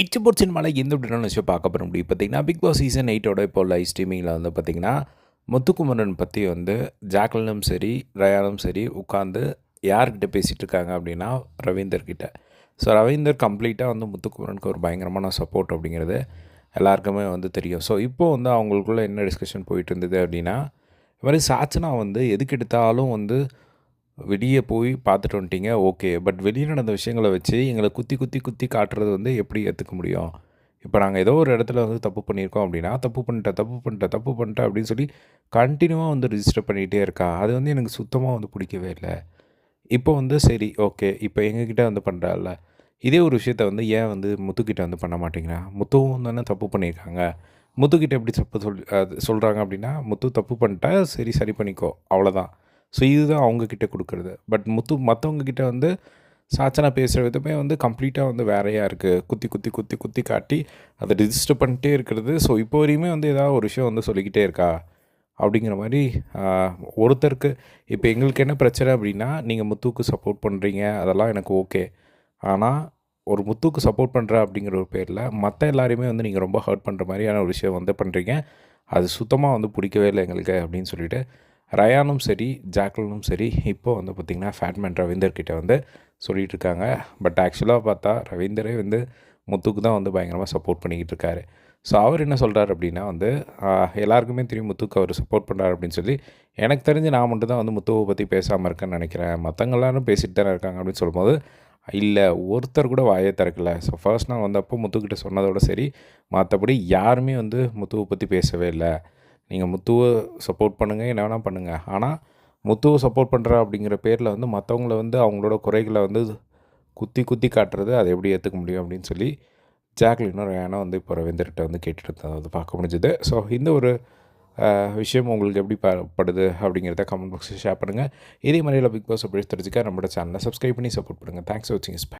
இச்சு போட் சினிமாவில் எந்த விடணும் விஷயம் பார்க்க போகிற முடியும். பார்த்தீங்கன்னா பிக் பாஸ் சீசன் எயிட்டோட இப்போ லைவ் ஸ்ட்ரீமிங்கில் வந்து பார்த்திங்கன்னா முத்துக்குமரன் பற்றி வந்து ஜாக்லனும் சரி ரயானும் சரி உட்காந்து யார்கிட்ட பேசிகிட்டு இருக்காங்க அப்படின்னா ரவீந்தர்கிட்ட ஸோ ரவீந்தர் கம்ப்ளீட்டாக வந்து முத்துக்குமரனுக்கு ஒரு பயங்கரமான சப்போர்ட் அப்படிங்கிறது எல்லாருக்குமே வந்து தெரியும். ஸோ இப்போது வந்து அவங்களுக்குள்ளே என்ன டிஸ்கஷன் போயிட்டு இருந்தது அப்படின்னா இது மாதிரி சாச்சனா வந்து எதுக்கு எடுத்தாலும் வந்து வெளியே போய் பார்த்துட்டு வந்துட்டீங்க ஓகே பட் வெளியில் நடந்த விஷயங்களை வச்சு எங்களை குத்தி குத்தி குத்தி காட்டுறது வந்து எப்படி ஏற்றுக்க முடியும்? இப்போ நாங்கள் ஏதோ ஒரு இடத்துல வந்து தப்பு பண்ணியிருக்கோம் அப்படின்னா தப்பு பண்ணிட்டேன் தப்பு பண்ணிட்டேன் தப்பு பண்ணிட்டேன் அப்படின்னு சொல்லி கண்டினியூவாக வந்து ரிஜிஸ்டர் பண்ணிகிட்டே இருக்கா? அது வந்து எனக்கு சுத்தமாக வந்து பிடிக்கவே இல்லை. இப்போ வந்து சரி ஓகே இப்போ எங்ககிட்ட வந்து பண்ணுறால இதே ஒரு விஷயத்த வந்து ஏன் வந்து முத்துக்கிட்ட வந்து பண்ண மாட்டேங்கிறா முத்துவும் தானே தப்பு பண்ணியிருக்காங்க. முத்துக்கிட்ட எப்படி தப்பு சொல் அது சொல்கிறாங்க அப்படின்னா முத்து தப்பு பண்ணிட்டா சரி சரி பண்ணிக்கோ. அவ்வளோதான் ஸோ இதுதான் அவங்கக்கிட்ட கொடுக்குறது. பட் முத்து மற்றவங்கக்கிட்ட வந்து சாச்சனா பேசுகிற விதமே வந்து கம்ப்ளீட்டாக வந்து வேறையாக இருக்குது குத்தி குத்தி குத்தி குத்தி காட்டி அதை ரிஜிஸ்டர் பண்ணிட்டே இருக்கிறது. ஸோ இப்போ வரையுமே வந்து ஏதாவது ஒரு விஷயம் வந்து சொல்லிக்கிட்டே இருக்கா? அப்படிங்கிற மாதிரி ஒருத்தருக்கு இப்போ எங்களுக்கு என்ன பிரச்சனை அப்படின்னா நீங்கள் முத்துக்கு சப்போர்ட் பண்ணுறீங்க அதெல்லாம் எனக்கு ஓகே ஆனால் ஒரு முத்துக்கு சப்போர்ட் பண்ணுற அப்படிங்கிற ஒரு பேரில் மற்ற எல்லாரையுமே வந்து நீங்கள் ரொம்ப ஹர்ட் பண்ணுற மாதிரியான ஒரு விஷயம் வந்து பண்ணுறீங்க அது சுத்தமாக வந்து பிடிக்கவே இல்லை எங்களுக்கு அப்படின்னு சொல்லிட்டு ரயானும் சரி ஜாக்லனும் சரி இப்போது வந்து பார்த்திங்கன்னா ஃபேட்மேன் ரவீந்தர்கிட்ட வந்து சொல்லிகிட்டு இருக்காங்க. பட் ஆக்சுவலாக பார்த்தா ரவீந்தரே வந்து முத்துக்கு தான் வந்து பயங்கரமாக சப்போர்ட் பண்ணிக்கிட்டு இருக்காரு. ஸோ அவர் என்ன சொல்கிறார் அப்படின்னா வந்து எல்லாருக்குமே தெரியும் முத்துக்கு அவர் சப்போர்ட் பண்ணுறாரு அப்படின்னு சொல்லி எனக்கு தெரிஞ்சு நான் மட்டும் தான் வந்து முத்துவை பற்றி பேசாமல் இருக்கேன்னு நினைக்கிறேன். மற்றவங்களாரும் பேசிட்டு தானே இருக்காங்க அப்படின்னு சொல்லும்போது இல்லை ஒருத்தர் கூட வாயை திறக்கல. ஸோ ஃபர்ஸ்ட் நான் வந்தப்போ முத்துக்கிட்ட சொன்னதோட சரி மற்றபடி யாருமே வந்து முத்துவை பற்றி பேசவே இல்லை. நீங்கள் முத்துவை சப்போர்ட் பண்ணுங்கள் என்ன வேணால் பண்ணுங்கள் ஆனால் முத்துவை சப்போர்ட் பண்ணுறா அப்படிங்கிற பேரில் வந்து மற்றவங்கள வந்து அவங்களோட குறைகளை வந்து குத்தி குத்தி காட்டுறது அதை எப்படி ஏற்றுக்க முடியும் அப்படின்னு சொல்லி ஜாக்லினும் ரேனா வந்து இப்போ ரவீந்தர்கிட்ட வந்து கேட்டுட்டு வந்து பார்க்க முடிஞ்சுது. ஸோ இந்த ஒரு விஷயம் உங்களுக்கு எப்படி படுது அப்படிங்கிறத கமெண்ட் பாக்ஸில் ஷேர் பண்ணுங்கள் இதே மாதிரியில் பிக் பாஸ் அப்படி தெரிஞ்சுக்க நம்மளோட சேனலை சப்ஸ்கிரைப் பண்ணி சப்போர்ட் பண்ணுங்கள் தேங்க்ஸ் ஃபார் வாட்சிங்